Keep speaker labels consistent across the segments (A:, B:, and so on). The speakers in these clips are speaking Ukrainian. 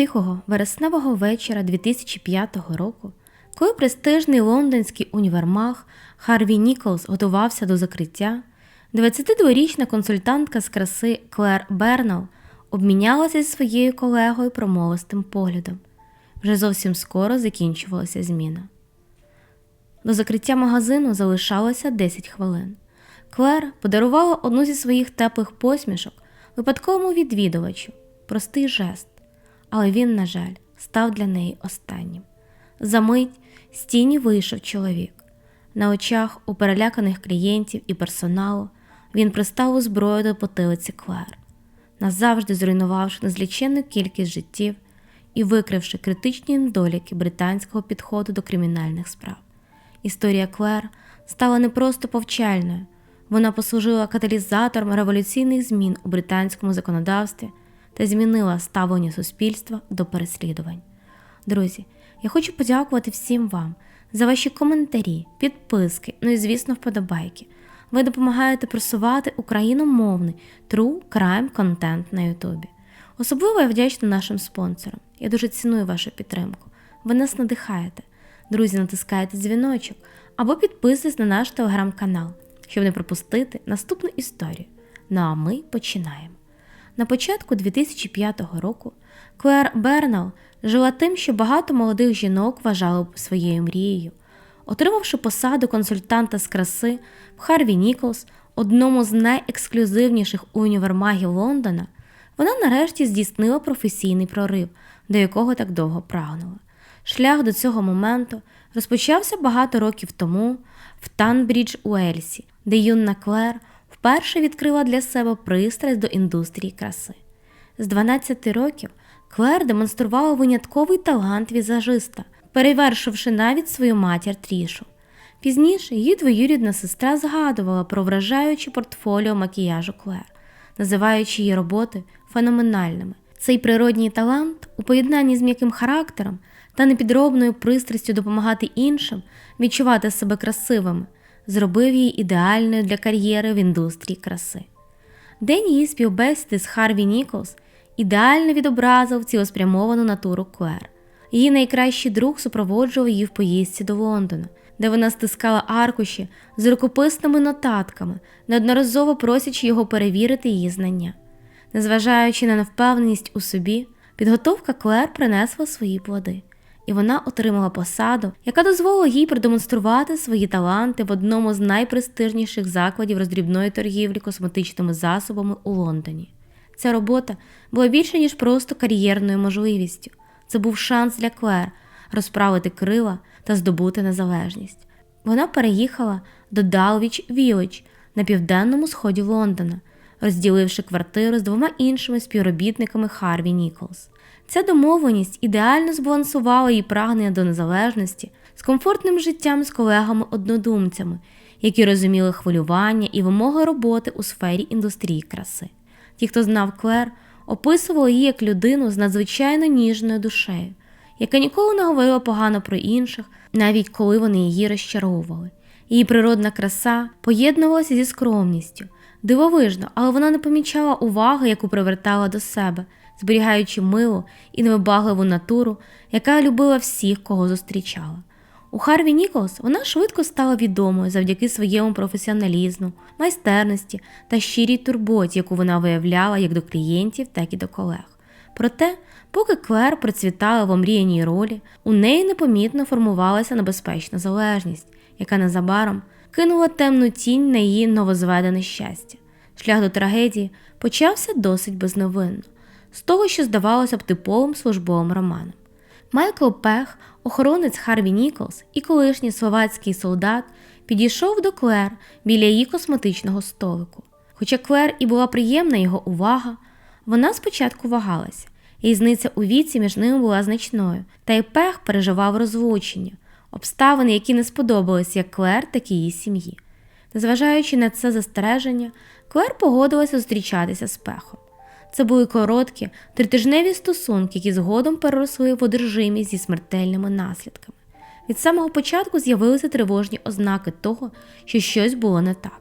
A: Тихого вересневого вечора 2005 року, коли престижний лондонський універмаг Харві Ніколс готувався до закриття, 22-річна консультантка з краси Клер Бернал обмінялася зі своєю колегою промовистим поглядом. Вже зовсім скоро закінчувалася зміна. До закриття магазину залишалося 10 хвилин. Клер подарувала одну зі своїх теплих посмішок випадковому відвідувачу, простий жест, але він, на жаль, став для неї останнім. За мить з тіні вийшов чоловік. На очах у переляканих клієнтів і персоналу він приставив зброю до потилиці Клер, назавжди зруйнувавши незліченну кількість життів і викривши критичні недоліки британського підходу до кримінальних справ. Історія Клер стала не просто повчальною, вона послужила каталізатором революційних змін у британському законодавстві та змінила ставлення суспільства до переслідувань. Друзі, я хочу подякувати всім вам за ваші коментарі, підписки, ну і, звісно, вподобайки. Ви допомагаєте просувати україномовний true crime контент на Ютубі. Особливо я вдячна нашим спонсорам. Я дуже ціную вашу підтримку. Ви нас надихаєте. Друзі, натискайте дзвіночок або підписуйтесь на наш телеграм-канал, щоб не пропустити наступну історію. Ну а ми починаємо. На початку 2005 року Клер Бернал жила тим, що багато молодих жінок вважали б своєю мрією. Отримавши посаду консультанта з краси в Харві Ніколс, одному з найексклюзивніших універмагів Лондона, вона нарешті здійснила професійний прорив, до якого так довго прагнула. Шлях до цього моменту розпочався багато років тому в Танбрідж Уельсі, де юна Клер вперше відкрила для себе пристрасть до індустрії краси. З 12 років Клер демонструвала винятковий талант візажиста, перевершивши навіть свою матір Трішу. Пізніше її двоюрідна сестра згадувала про вражаюче портфоліо макіяжу Клер, називаючи її роботи феноменальними. Цей природній талант, у поєднанні з м'яким характером та непідробною пристрастю допомагати іншим відчувати себе красивими, зробив її ідеальною для кар'єри в індустрії краси. День її співбесіди з Харві Ніколс ідеально відобразив цілеспрямовану натуру Клер. Її найкращий друг супроводжував її в поїздці до Лондона, де вона стискала аркуші з рукописними нотатками, неодноразово просячи його перевірити її знання. Незважаючи на невпевненість у собі, підготовка Клер принесла свої плоди, і вона отримала посаду, яка дозволила їй продемонструвати свої таланти в одному з найпрестижніших закладів роздрібної торгівлі косметичними засобами у Лондоні. Ця робота була більше, ніж просто кар'єрною можливістю. Це був шанс для Клер розправити крила та здобути незалежність. Вона переїхала до Далвіч Вілледж на південному сході Лондона, розділивши квартиру з двома іншими співробітниками Харві Ніколс. Ця домовленість ідеально збалансувала її прагнення до незалежності з комфортним життям з колегами-однодумцями, які розуміли хвилювання і вимоги роботи у сфері індустрії краси. Ті, хто знав Клер, описували її як людину з надзвичайно ніжною душею, яка ніколи не говорила погано про інших, навіть коли вони її розчаровували. Її природна краса поєднувалася зі скромністю, дивовижно, але вона не помічала уваги, яку привертала до себе, зберігаючи милу і невибагливу натуру, яка любила всіх, кого зустрічала. У Харві Ніколс вона швидко стала відомою завдяки своєму професіоналізму, майстерності та щирій турботі, яку вона виявляла як до клієнтів, так і до колег. Проте, поки Клер процвітала в омріяній ролі, у неї непомітно формувалася небезпечна залежність, яка незабаром кинула темну тінь на її новозведене щастя. Шлях до трагедії почався досить безновинно, з того, що здавалося б типовим службовим романом. Майкл Пех, охоронець Харві Ніколс і колишній словацький солдат, підійшов до Клер біля її косметичного столику. Хоча Клер і була приємна його увага, вона спочатку вагалася, різниця у віці між ними була значною, та й Пех переживав розлучення, обставини, які не сподобалися як Клер, так і її сім'ї. Незважаючи на це застереження, Клер погодилася зустрічатися з Пехом. Це були короткі, тритижневі стосунки, які згодом переросли в одержимість зі смертельними наслідками. Від самого початку з'явилися тривожні ознаки того, що щось було не так.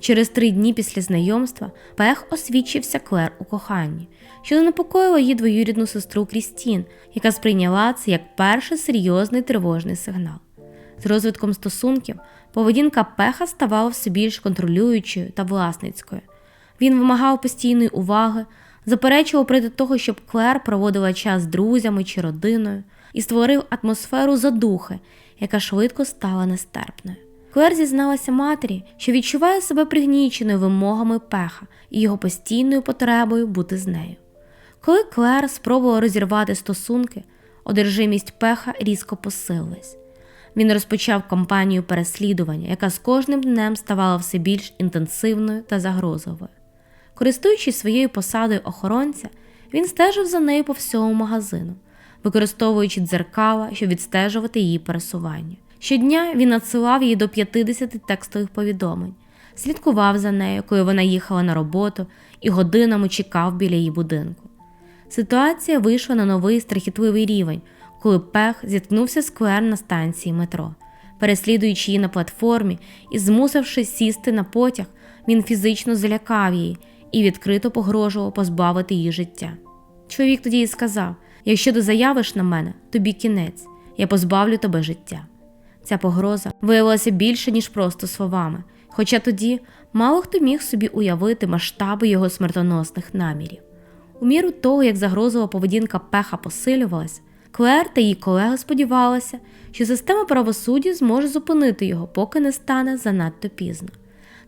A: Через три дні після знайомства Пех освідчився Клер у коханні, що занепокоїло її двоюрідну сестру Крістін, яка сприйняла це як перший серйозний тривожний сигнал. З розвитком стосунків поведінка Пеха ставала все більш контролюючою та власницькою. Він вимагав постійної уваги, заперечував проти того, щоб Клер проводила час з друзями чи родиною, і створив атмосферу задухи, яка швидко стала нестерпною. Клер зізналася матері, що відчуває себе пригніченою вимогами пеха і його постійною потребою бути з нею. Коли Клер спробувала розірвати стосунки, одержимість пеха різко посилилась. Він розпочав кампанію переслідування, яка з кожним днем ставала все більш інтенсивною та загрозовою. Користуючись своєю посадою охоронця, він стежив за нею по всьому магазину, використовуючи дзеркала, щоб відстежувати її пересування. Щодня він надсилав їй до 50 текстових повідомлень, слідкував за нею, коли вона їхала на роботу і годинами чекав біля її будинку. Ситуація вийшла на новий страхітливий рівень, коли пех зіткнувся з Клер на станції метро. Переслідуючи її на платформі і змусивши сісти на потяг, він фізично залякав її і відкрито погрожував позбавити її життя. Чоловік тоді й сказав: якщо ти заявиш на мене, тобі кінець, я позбавлю тебе життя. Ця погроза виявилася більше, ніж просто словами, хоча тоді мало хто міг собі уявити масштаби його смертоносних намірів. У міру того, як загрозова поведінка пеха посилювалася, Клер та її колеги сподівалися, що система правосуддя зможе зупинити його, поки не стане занадто пізно.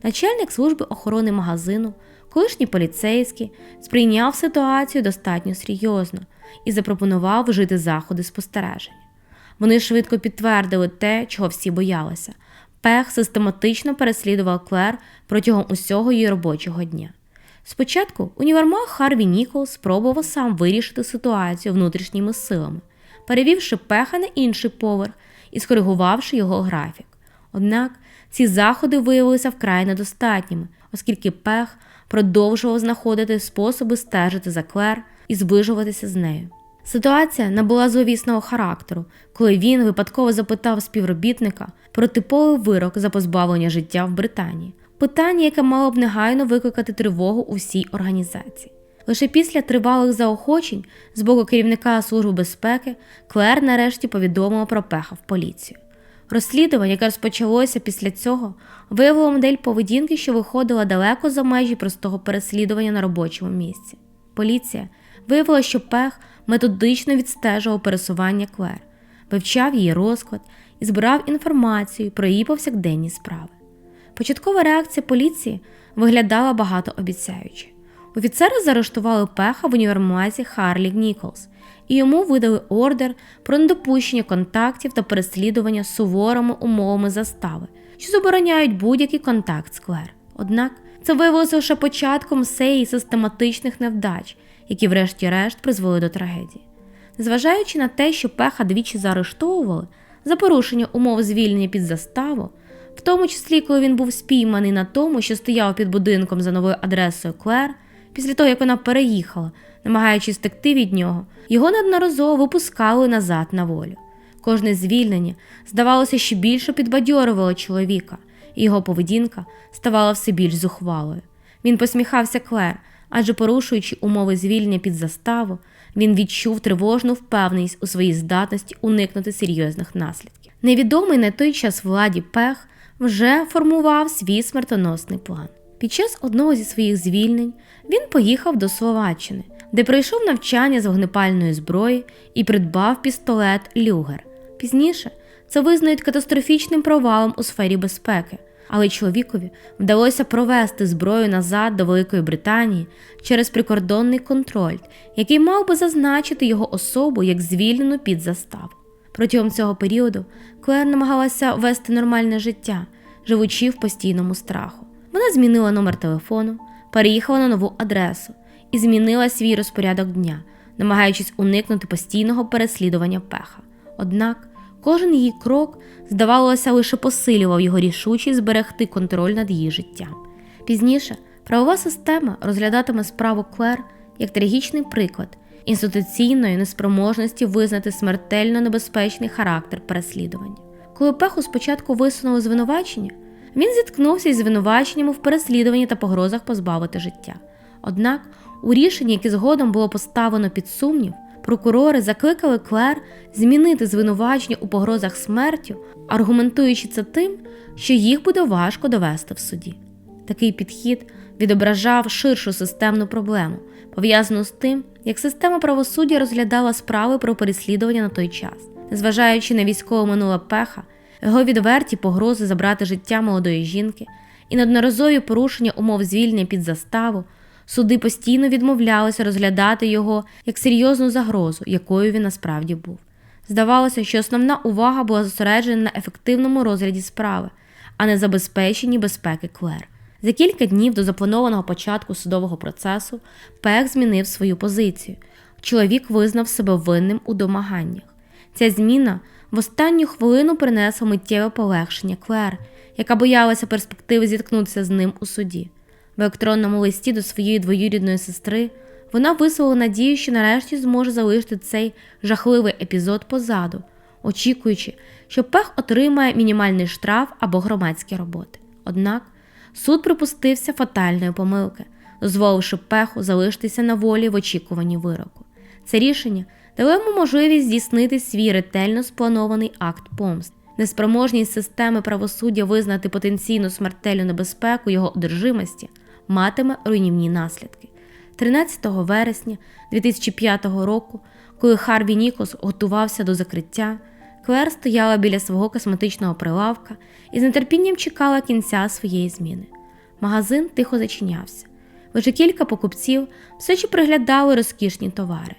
A: Начальник служби охорони магазину, колишній поліцейський, сприйняв ситуацію достатньо серйозно і запропонував вжити заходи спостереження. Вони швидко підтвердили те, чого всі боялися. Пех систематично переслідував Клер протягом усього її робочого дня. Спочатку універмаг Харві Ніколс спробував сам вирішити ситуацію внутрішніми силами, перевівши пеха на інший поверх і скоригувавши його графік. Однак ці заходи виявилися вкрай недостатніми, оскільки пех продовжував знаходити способи стежити за Клер і зближуватися з нею. Ситуація набула зловісного характеру, коли він випадково запитав співробітника про типовий вирок за позбавлення життя в Британії, питання, яке мало б негайно викликати тривогу у всій організації. Лише після тривалих заохочень з боку керівника Служби безпеки Клер нарешті повідомила про пеха в поліцію. Розслідування, яке розпочалося після цього, виявило модель поведінки, що виходила далеко за межі простого переслідування на робочому місці. Поліція виявила, що пех методично відстежував пересування Клер, вивчав її розклад і збирав інформацію про її повсякденні справи. Початкова реакція поліції виглядала багатообіцяюче. Офіцери заарештували пеха в універмазі Харлі Ніколс і йому видали ордер про недопущення контактів та переслідування суворими умовами застави, що забороняють будь-який контакт з Клер. Однак це виявилося лише початком серії систематичних невдач, які, врешті-решт, призвели до трагедії. Незважаючи на те, що пеха двічі заарештовували за порушення умов звільнення під заставу, в тому числі, коли він був спійманий на тому, що стояв під будинком за новою адресою Клер, після того як вона переїхала, намагаючись втекти від нього, його неодноразово випускали назад на волю. Кожне звільнення, здавалося, ще більше підбадьорювало чоловіка, і його поведінка ставала все більш зухвалою. Він посміхався Клер, адже порушуючи умови звільнення під заставу, він відчув тривожну впевненість у своїй здатності уникнути серйозних наслідків. Невідомий на той час владі пех вже формував свій смертоносний план. Під час одного зі своїх звільнень він поїхав до Словаччини, де пройшов навчання з вогнепальної зброї і придбав пістолет Люгер. Пізніше це визнають катастрофічним провалом у сфері безпеки, але чоловікові вдалося провести зброю назад до Великої Британії через прикордонний контроль, який мав би зазначити його особу як звільнену під заставу. Протягом цього періоду Клер намагалася вести нормальне життя, живучи в постійному страху. Вона змінила номер телефону, переїхала на нову адресу і змінила свій розпорядок дня, намагаючись уникнути постійного переслідування пеха. Однак кожен її крок, здавалося, лише посилював його рішучість зберегти контроль над її життям. Пізніше правова система розглядатиме справу Клер як трагічний приклад інституційної неспроможності визнати смертельно небезпечний характер переслідування. Коли пеху спочатку висунули звинувачення, Він зіткнувся із звинуваченнями в переслідуванні та погрозах позбавити життя. Однак, у рішенні, яке згодом було поставлено під сумнів, прокурори закликали Клер змінити звинувачення у погрозах смертю, аргументуючи це тим, що їх буде важко довести в суді. Такий підхід відображав ширшу системну проблему, пов'язану з тим, як система правосуддя розглядала справи про переслідування на той час, незважаючи на військове минуле пеха, його відверті погрози забрати життя молодої жінки і неодноразові порушення умов звільнення під заставу. Суди постійно відмовлялися розглядати його як серйозну загрозу, якою він насправді був. Здавалося, що основна увага була зосереджена на ефективному розгляді справи, а не забезпеченні безпеки Клер. За кілька днів до запланованого початку судового процесу Пех змінив свою позицію. Чоловік визнав себе винним у домаганнях. Ця зміна в останню хвилину принесла миттєве полегшення Клер, яка боялася перспективи зіткнутися з ним у суді. В електронному листі до своєї двоюрідної сестри вона висловила надію, що нарешті зможе залишити цей жахливий епізод позаду, очікуючи, що пех отримає мінімальний штраф або громадські роботи. Однак суд припустився фатальної помилки, дозволивши пеху залишитися на волі в очікуванні вироку. Це рішення дало йому можливість здійснити свій ретельно спланований акт помст. Неспроможність системи правосуддя визнати потенційну смертельну небезпеку його одержимості матиме руйнівні наслідки. 13 вересня 2005 року, коли Харві Нікос готувався до закриття, Клер стояла біля свого косметичного прилавка і з нетерпінням чекала кінця своєї зміни. Магазин тихо зачинявся. Лише кілька покупців все ще приглядали розкішні товари.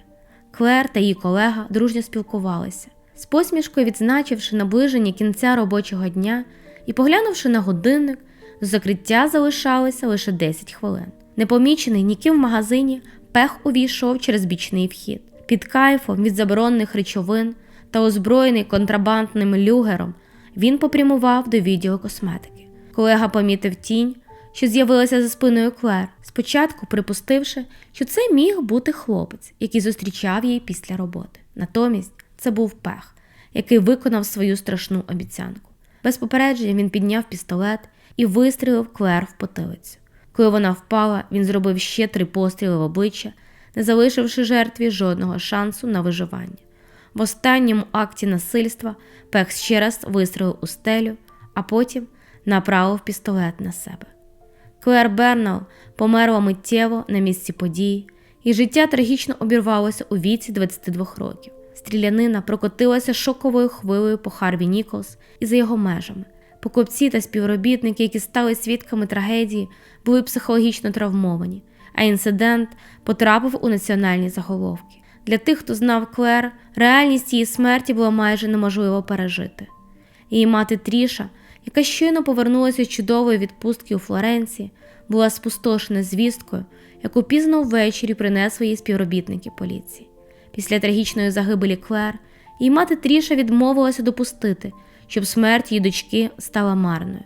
A: Клер та її колега дружньо спілкувалися, з посмішкою відзначивши наближення кінця робочого дня і поглянувши на годинник, до закриття залишалося лише 10 хвилин. Непомічений ніким в магазині, пех увійшов через бічний вхід. Під кайфом від заборонених речовин та озброєний контрабандним люгером, він попрямував до відділу косметики. Колега помітив тінь, що з'явилася за спиною Клер, спочатку припустивши, що це міг бути хлопець, який зустрічав її після роботи. Натомість це був пех, який виконав свою страшну обіцянку. Без попередження він підняв пістолет і вистрілив Клер в потилицю. Коли вона впала, він зробив ще три постріли в обличчя, не залишивши жертві жодного шансу на виживання. В останньому акті насильства Пех ще раз вистрілив у стелю, а потім направив пістолет на себе. Клер Бернал померла миттєво на місці події, і життя трагічно обірвалося у віці 22 років. Стрілянина прокотилася шоковою хвилею по Харві Ніколс і за його межами. Покупці та співробітники, які стали свідками трагедії, були психологічно травмовані, а інцидент потрапив у національні заголовки. Для тих, хто знав Клер, реальність її смерті було майже неможливо пережити. Її мати Тріша, яка щойно повернулася з чудової відпустки у Флоренції, була спустошена звісткою, яку пізно ввечері принесли її співробітники поліції. Після трагічної загибелі Клер, її мати Тріша відмовилася допустити, щоб смерть її дочки стала марною.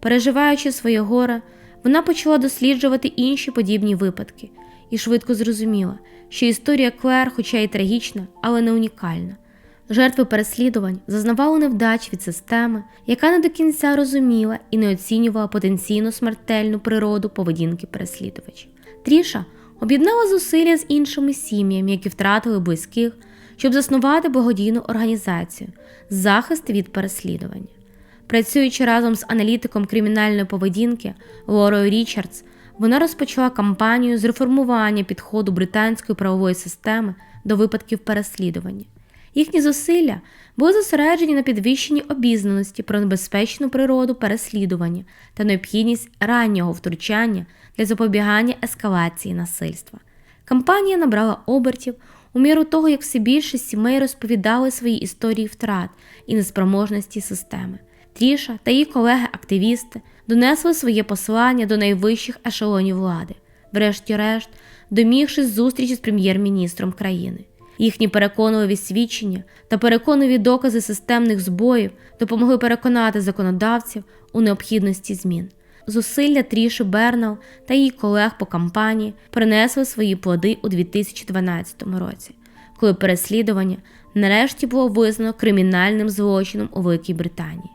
A: Переживаючи своє горе, вона почала досліджувати інші подібні випадки і швидко зрозуміла, що історія Клер, хоча й трагічна, але не унікальна. Жертви переслідувань зазнавали невдач від системи, яка не до кінця розуміла і не оцінювала потенційно смертельну природу поведінки переслідувачів. Тріша об'єднала зусилля з іншими сім'ями, які втратили близьких, щоб заснувати благодійну організацію захист від переслідування. Працюючи разом з аналітиком кримінальної поведінки Лорою Річардс, вона розпочала кампанію з реформування підходу британської правової системи до випадків переслідування. Їхні зусилля були зосереджені на підвищенні обізнаності про небезпечну природу переслідування та необхідність раннього втручання для запобігання ескалації насильства. Кампанія набрала обертів у міру того, як все більше сімей розповідали свої історії втрат і неспроможності системи. Тріша та її колеги-активісти донесли своє послання до найвищих ешелонів влади, врешті-решт, домігшись зустрічі з прем'єр-міністром країни. Їхні переконливі свідчення та переконливі докази системних збоїв допомогли переконати законодавців у необхідності змін. Зусилля Тріші Бернал та її колег по кампанії принесли свої плоди у 2012 році, коли переслідування нарешті було визнано кримінальним злочином у Великій Британії.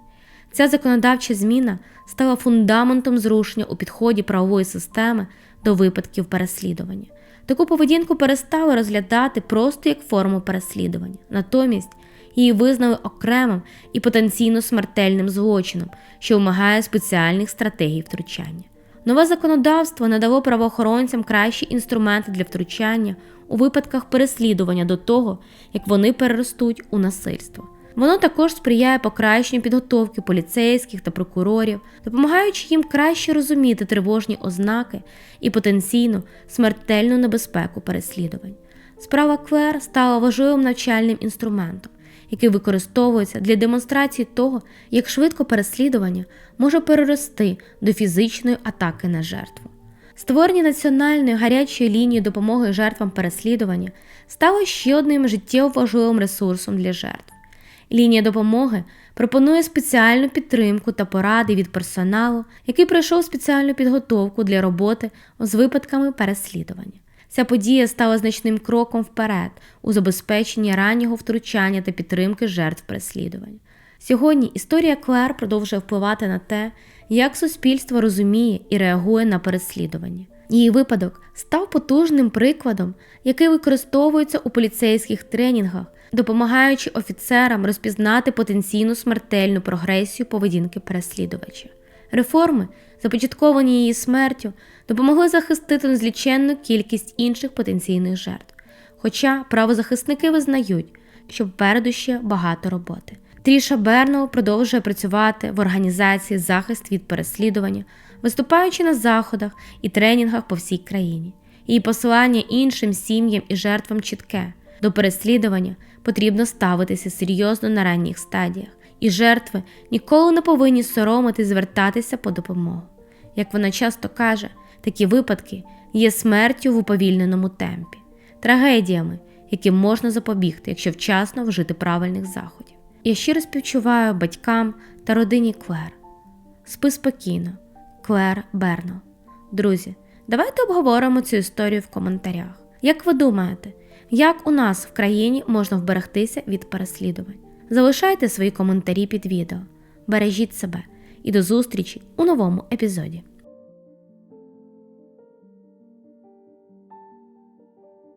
A: Ця законодавча зміна стала фундаментом зрушення у підході правової системи до випадків переслідування. Таку поведінку перестали розглядати просто як форму переслідування, натомість її визнали окремим і потенційно смертельним злочином, що вимагає спеціальних стратегій втручання. Нове законодавство надало правоохоронцям кращі інструменти для втручання у випадках переслідування до того, як вони переростуть у насильство. Воно також сприяє покращенню підготовки поліцейських та прокурорів, допомагаючи їм краще розуміти тривожні ознаки і потенційну смертельну небезпеку переслідувань. Справа Квер стала важливим навчальним інструментом, який використовується для демонстрації того, як швидко переслідування може перерости до фізичної атаки на жертву. Створення національної гарячої лінії допомоги жертвам переслідування стало ще одним життєво важливим ресурсом для жертв. Лінія допомоги пропонує спеціальну підтримку та поради від персоналу, який пройшов спеціальну підготовку для роботи з випадками переслідування. Ця подія стала значним кроком вперед у забезпеченні раннього втручання та підтримки жертв переслідувань. Сьогодні історія Клер продовжує впливати на те, як суспільство розуміє і реагує на переслідування. Її випадок став потужним прикладом, який використовується у поліцейських тренінгах, допомагаючи офіцерам розпізнати потенційну смертельну прогресію поведінки переслідувача. Реформи, започатковані її смертю, допомогли захистити незліченну кількість інших потенційних жертв. Хоча правозахисники визнають, що впереду ще багато роботи. Тріша Берноу продовжує працювати в організації захист від переслідування, виступаючи на заходах і тренінгах по всій країні. Її посилання іншим сім'ям і жертвам чітке. До переслідування потрібно ставитися серйозно на ранніх стадіях, і жертви ніколи не повинні соромити звертатися по допомогу. Як вона часто каже, такі випадки є смертю в уповільненому темпі, трагедіями, яким можна запобігти, якщо вчасно вжити правильних заходів. Я щиро співчуваю батькам та родині Клер. Спи спокійно, Клер Берно. Друзі, давайте обговоримо цю історію в коментарях. Як ви думаєте, як у нас в країні можна вберегтися від переслідувань? Залишайте свої коментарі під відео. Бережіть себе і до зустрічі у новому епізоді.